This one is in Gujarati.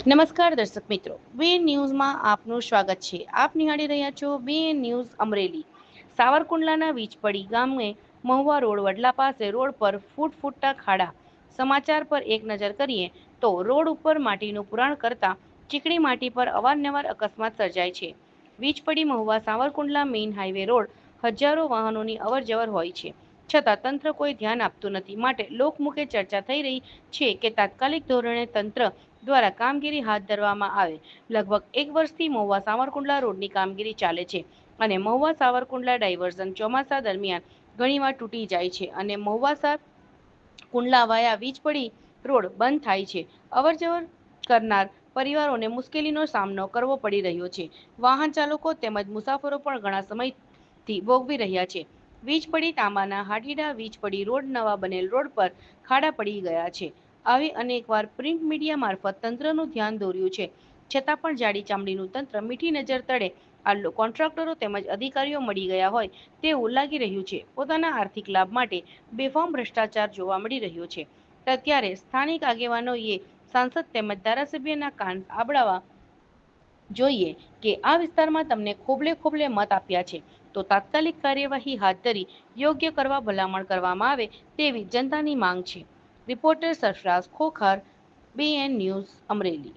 નમસ્કાર દર્શક મિત્રો બીએન ન્યૂઝમાં આપનું સ્વાગત છે. આપ નિહાળી રહ્યા છો બીએન ન્યૂઝ અમરેલી. સાવરકુંડલાના વીજપડી ગામે મહુવા રોડ વડલા પાસે રોડ પર ફૂટ ફૂટતા ખાડા. સમાચાર પર એક નજર કરીએ તો રોડ ઉપર માટીનું પુરાણ કરતા ચીકણી માટી પર અવારનવાર અકસ્માત સર્જાય છે. Vijpadi Mahuva Savarkundla main highway road હજારો વાહનોની અવરજવર હોય છે. છતાં તંત્ર કોઈ ધ્યાન આપતું નથી. માટે લોકમુખે ચર્ચા થઈ રહી છે કે તાત્કાલિક ધોરણે તંત્ર દ્વારા કામગીરી હાથ ધરવામાં આવે. લગભગ એક વર્ષથી મહુવા સાવરકુંડલા રોડની કામગીરી ચાલે છે અને મહુવા સાવરકુંડલા ડાયવર્ઝન ચોમાસા દરમિયાન ઘણીવાર તૂટી જાય છે અને મહુવા કુંડલા વાયા વીજ પડી રોડ બંધ થાય છે. અવરજવર કરનાર પરિવારોને મુશ્કેલીનો સામનો કરવો પડી રહ્યો છે. વાહન ચાલકો તેમજ મુસાફરો પણ ઘણા સમયથી ભોગવી રહ્યા છે. વીજ પડી તાંબાના હાટીડા વીજ પડી રોડ નવા બનેલ રોડ પર ખાડા પડી ગયા છે. આવી અનેકવાર પ્રિન્ટ મીડિયા મારફત તંત્રનું ધ્યાન દોર્યું છે. છતાં પણ જાડી ચામડીનું તંત્ર મીઠી નજર તળે. આ કોન્ટ્રાક્ટરો તેમજ અધિકારીઓ મળી ગયા હોય તેવું લાગી રહ્યું છે. પોતાના આર્થિક લાભ માટે બેફામ ભ્રષ્ટાચાર જોવા મળી રહ્યો છે. ત્યારે સ્થાનિક આગેવાનોએ સાંસદ તેમજ ધારાસભ્યના કાન આબળાવા જોઈએ કે આ વિસ્તારમાં તમને ખોબલે ખોબલે મત આપ્યા છે. તો તાત્કાલિક કાર્યવાહી હાથ ધરી યોગ્ય કરવા ભલામણ કરવામાં આવે તેવી જનતાની માંગ છે. Reporter Sarfaraz Khokhar BN news Amreli.